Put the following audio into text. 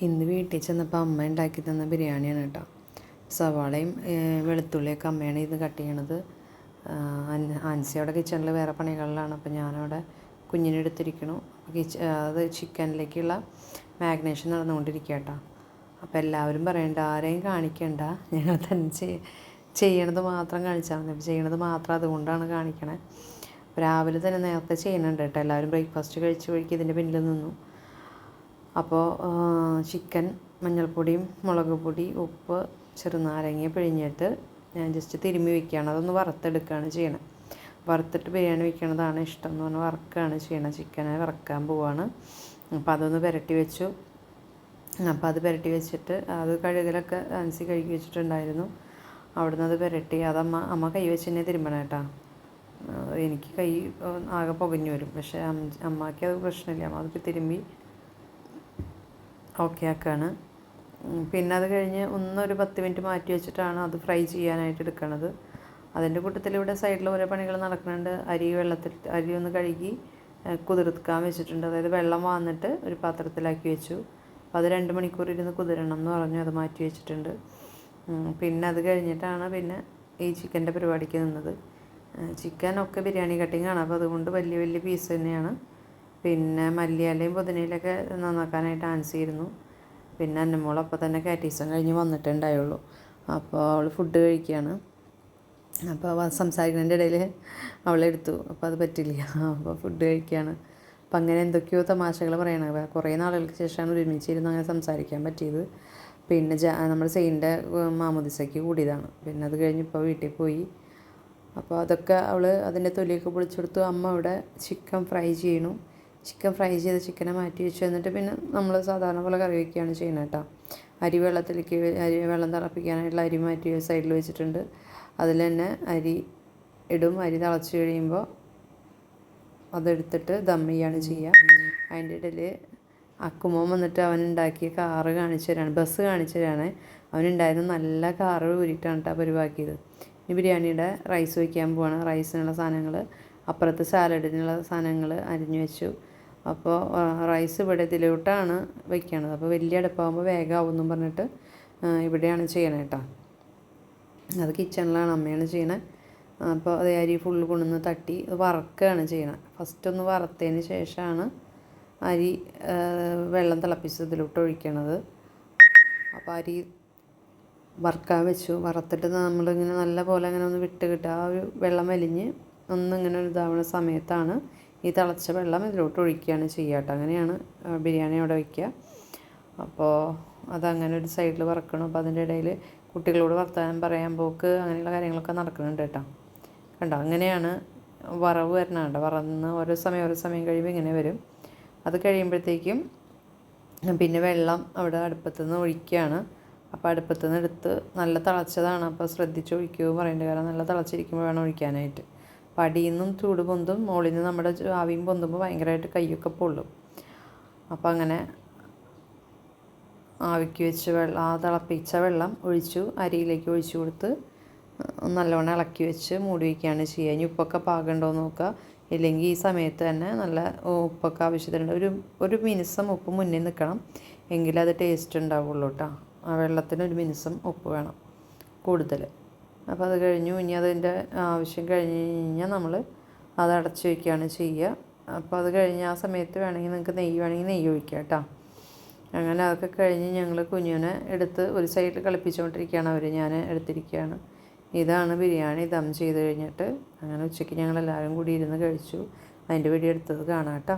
ഇന്ന് വീട്ടിൽ ചെന്നപ്പോൾ അമ്മ ഉണ്ടാക്കി തന്ന ബിരിയാണിയാണ് കേട്ടോ. സവാളയും വെളുത്തുള്ളിയൊക്കെ അമ്മയാണ് ഇത് കട്ട് ചെയ്യണത്. ആഹ്, അൻ- ആൻസി അവിടെ കിച്ചണിൽ വേറെ പണികളിലാണ്. അപ്പോൾ ഞാനവിടെ കുഞ്ഞിനെ എടുത്തിരിക്കണു. കിച്ച അത് ചിക്കനിലേക്കുള്ള മാഗ്നേഷൻ നടന്നുകൊണ്ടിരിക്കുക കേട്ടോ. അപ്പോൾ എല്ലാവരും പറയണ്ട ആരെയും കാണിക്കണ്ട. ഞങ്ങൾ തന്നെ ചെയ് ചെയ്യണത് മാത്രം കാണിച്ചാൽ മതി. അപ്പോൾ ചെയ്യണത് മാത്രം അതുകൊണ്ടാണ് കാണിക്കണേ. രാവിലെ തന്നെ നേരത്തെ ചെയ്യുന്നുണ്ട് കേട്ടോ. എല്ലാവരും ബ്രേക്ക്ഫാസ്റ്റ് കഴിച്ച് വഴിക്ക് ഇതിന്റെ പിന്നിൽ നിന്നു. അപ്പോൾ ചിക്കൻ മഞ്ഞൾപ്പൊടിയും മുളക് പൊടി ഉപ്പ് ചെറുനാരങ്ങ പിഴിഞ്ഞിട്ട് ഞാൻ ജസ്റ്റ് തിരുമ്മി വെക്കുകയാണ്. അതൊന്ന് വറുത്തെടുക്കുകയാണ് ചെയ്യണം. വറുത്തിട്ട് ബിരിയാണി വെക്കണതാണ് ഇഷ്ടം എന്ന് പറഞ്ഞാൽ വറുക്കുകയാണ് ചെയ്യണത് ചിക്കനെ വറക്കാൻ പോവാണ്. അപ്പോൾ അതൊന്ന് പുരട്ടി വെച്ചു. അപ്പോൾ അത് പുരട്ടി വെച്ചിട്ട് അത് കഴുകലൊക്കെ അനസി കഴുകി വെച്ചിട്ടുണ്ടായിരുന്നു. അവിടുന്ന് അത് പുരട്ടി അതമ്മ അമ്മ കൈ വെച്ച് തന്നെ തിരുമ്പണം കേട്ടോ. എനിക്ക് കൈ ആകെ പുകഞ്ഞു വരും. പക്ഷേ അമ്മ അമ്മയ്ക്ക് അത് പ്രശ്നമില്ല. അമ്മ അത് തിരുമ്പി ഓക്കെ ആക്കുകയാണ് പിന്നെ അത് കഴിഞ്ഞ് ഒന്നൊരു പത്ത് മിനിറ്റ് മാറ്റി വെച്ചിട്ടാണ് അത് ഫ്രൈ ചെയ്യാനായിട്ട് എടുക്കുന്നത് അതിന്റെ കൂട്ടത്തിൽ ഇവിടെ സൈഡിൽ ഓരോ പണികൾ നടക്കുന്നുണ്ട്. അരി വെള്ളത്തിൽ അരി ഒന്ന് കഴുകി കുതിർക്കാൻ വെച്ചിട്ടുണ്ട്. അതായത് വെള്ളം വാങ്ങിട്ട് ഒരു പാത്രത്തിലാക്കി വെച്ചു. അപ്പോൾ അത് രണ്ട് മണിക്കൂർ ഇരുന്ന് കുതിരണം എന്ന് പറഞ്ഞു. അത് മാറ്റി വെച്ചിട്ടുണ്ട്. പിന്നെ അത് കഴിഞ്ഞിട്ടാണ് പിന്നെ ഈ ചിക്കന്റെ പരിപാടിക്ക് നിന്നത്. ചിക്കൻ ഒക്കെ ബിരിയാണി കട്ടിങ്ങാണ്. അപ്പോൾ അതുകൊണ്ട് വലിയ വലിയ പീസ് തന്നെയാണ്. പിന്നെ മല്ലിയിലയും പുതിനയിലൊക്കെ നന്നാക്കാനായിട്ട് ആൻസിയിരുന്നു പിന്നെ അന്നമോൾ അപ്പോൾ തന്നെ കാറ്റീസം കഴിഞ്ഞ് വന്നിട്ടുണ്ടായുള്ളൂ. അപ്പോൾ അവൾ ഫുഡ് കഴിക്കുകയാണ് അപ്പോൾ സംസാരിക്കുന്നതിന്റെ ഇടയിൽ അവളെടുത്തു അപ്പോൾ അത് പറ്റില്ല. അപ്പോൾ ഫുഡ് കഴിക്കുകയാണ് അപ്പം അങ്ങനെ എന്തൊക്കെയോ തമാശകൾ പറയണത് കുറേ നാളുകൾക്ക് ശേഷമാണ് ഒരുമിച്ചിരുന്ന് അങ്ങനെ സംസാരിക്കാൻ പറ്റിയത്. പിന്നെ ജ നമ്മുടെ സെയിന്റെ മാമുദിസയ്ക്ക് കൂടിയതാണ്. പിന്നെ അത് കഴിഞ്ഞ് ഇപ്പോൾ വീട്ടിൽ പോയി. അപ്പോൾ അതൊക്കെ അവൾ അതിന്റെ തൊലിയൊക്കെ പൊളിച്ചെടുത്തു. അമ്മ അവിടെ ചിക്കൻ ഫ്രൈ ചെയ്യണു ചിക്കൻ ഫ്രൈ ചെയ്ത് ചിക്കനെ മാറ്റി വെച്ചു. എന്നിട്ട് പിന്നെ നമ്മൾ സാധാരണ പോലെ കറി വയ്ക്കുകയാണ് ചെയ്യുന്നത് കേട്ടോ. അരി വെള്ളത്തിലേക്ക് അരി വെള്ളം തിളപ്പിക്കാനായിട്ടുള്ള അരി മാറ്റി സൈഡിൽ വെച്ചിട്ടുണ്ട്. അതിൽ തന്നെ അരി ഇടും. അരി തിളച്ച് കഴിയുമ്പോൾ അതെടുത്തിട്ട് ദം ചെയ്യാണ് ചെയ്യുക. അതിന്റെ ഇടയിൽ അക്കുമോൻ വന്നിട്ട് അവൻ ഉണ്ടാക്കിയ കാറ് കാണിച്ചു തരാണ്. ബസ് കാണിച്ചു തരാണ്. അവനുണ്ടായിരുന്ന നല്ല കാറ് ഊരിയിട്ടാണ് കേട്ടോ പരിവാക്കിയത്. ഇനി ബിരിയാണിയുടെ റൈസ് വയ്ക്കാൻ പോവാണ്. റൈസിനുള്ള സാധനങ്ങൾ അപ്പുറത്ത് സാലഡിനുള്ള സാധനങ്ങൾ അരിഞ്ഞു വെച്ചു. അപ്പോൾ റൈസ് ഇവിടെ ഇതിലോട്ടാണ് വെക്കണത്. അപ്പോൾ വലിയ അടുപ്പാകുമ്പോൾ വേഗമാവും എന്നും പറഞ്ഞിട്ട് ഇവിടെയാണ് ചെയ്യണേ കേട്ടോ. അത് കിച്ചണിലാണ് അമ്മയാണ് ചെയ്യണത് അപ്പോൾ അത് അരി ഫുള്ള് കൊണ്ടുവന്ന് തട്ടി അത് വറക്കുകയാണ് ചെയ്യണത് ഫസ്റ്റ് ഒന്ന് വറുത്തതിന് ശേഷമാണ് അരി വെള്ളം തിളപ്പിച്ച് ഇതിലോട്ട് ഒഴിക്കണത്. അപ്പോൾ അരി വറുക്കാൻ വെച്ചു. വറുത്തിട്ട് നമ്മളിങ്ങനെ നല്ല പോലെ അങ്ങനെ ഒന്ന് വിട്ട് കിട്ടുക ആ ഒരു വെള്ളം വലിഞ്ഞ് ഒന്നിങ്ങനെ ഇതാവുന്ന സമയത്താണ് ഈ തിളച്ച വെള്ളം ഇതിലോട്ട് ഒഴിക്കുകയാണ് ചെയ്യുക കേട്ടോ അങ്ങനെയാണ് ബിരിയാണി അവിടെ വയ്ക്കുക അപ്പോൾ അതങ്ങനെ ഒരു സൈഡിൽ വറക്കണം. അപ്പോൾ അതിന്റെ ഇടയിൽ കുട്ടികളോട് വർത്തമാനം പറയാൻ പോക്ക് അങ്ങനെയുള്ള കാര്യങ്ങളൊക്കെ നടക്കുന്നുണ്ട് കേട്ടോ. കണ്ടോ? അങ്ങനെയാണ് വറവ് വരണം കേട്ടോ. വറന്ന് ഓരോ സമയം ഓരോ സമയം കഴിയുമ്പോൾ ഇങ്ങനെ വരും. അത് കഴിയുമ്പോഴത്തേക്കും പിന്നെ വെള്ളം അവിടെ അടുപ്പത്തു നിന്ന് ഒഴിക്കുകയാണ്. അപ്പോൾ അടുപ്പത്തു നിന്ന് എടുത്ത് നല്ല തിളച്ചതാണ്. അപ്പോൾ ശ്രദ്ധിച്ച് ഒഴിക്കുകയും പറയേണ്ടത് കാരണം നല്ല തിളച്ചിരിക്കുമ്പോൾ വേണം ഒഴിക്കാനായിട്ട്. അപ്പോൾ അടിയിൽ നിന്നും ചൂട് പൊന്തും മുകളിൽ നിന്ന് നമ്മുടെ ആവിയും പൊന്തുമ്പോൾ ഭയങ്കരമായിട്ട് കൈയൊക്കെ പൊള്ളും. അപ്പോൾ അങ്ങനെ ആവിക്ക് വെച്ച് വെള്ളം ആ തിളപ്പിച്ച വെള്ളം ഒഴിച്ചു അരിയിലേക്ക് ഒഴിച്ചു കൊടുത്ത് നല്ലവണ്ണം ഇളക്കി വെച്ച് മൂടി വയ്ക്കുകയാണ് ചെയ്യുക. ഇനി ഉപ്പൊക്കെ പാകമുണ്ടോ എന്ന് നോക്കുക. ഇല്ലെങ്കിൽ ഈ സമയത്ത് തന്നെ നല്ല ഉപ്പൊക്കെ ആവശ്യത്തിനുണ്ട് ഒരു ഒരു മിനിസം ഉപ്പ് മുന്നേ നിൽക്കണം. എങ്കിലേ അത് ടേസ്റ്റ് ഉണ്ടാവുള്ളൂ കേട്ടോ ആ വെള്ളത്തിന് ഒരു മിനിസം ഉപ്പ് വേണം കൂടുതൽ അപ്പോൾ അത് കഴിഞ്ഞു. ഇനി അതിന്റെ ആവശ്യം കഴിഞ്ഞ് കഴിഞ്ഞാൽ നമ്മൾ അത് അടച്ച് വയ്ക്കുകയാണ് ചെയ്യുക. അപ്പോൾ അത് കഴിഞ്ഞ് ആ സമയത്ത് വേണമെങ്കിൽ നിങ്ങൾക്ക് നെയ്യ് വേണമെങ്കിൽ നെയ്യ് ഒഴിക്കാം കേട്ടോ. അങ്ങനെ അതൊക്കെ കഴിഞ്ഞ് ഞങ്ങൾ കുഞ്ഞുനെ എടുത്ത് ഒരു സൈഡിൽ കളിപ്പിച്ചുകൊണ്ടിരിക്കുകയാണ് അവർ. ഞാൻ എടുത്തിരിക്കുകയാണ്. ഇതാണ് ബിരിയാണി ദം ചെയ്ത് കഴിഞ്ഞിട്ട് അങ്ങനെ ഉച്ചയ്ക്ക് ഞങ്ങൾ എല്ലാവരും കൂടി ഇരുന്ന് കഴിച്ചു. അതിന്റെ വീഡിയോ എടുത്തത് കാണാം കേട്ടോ.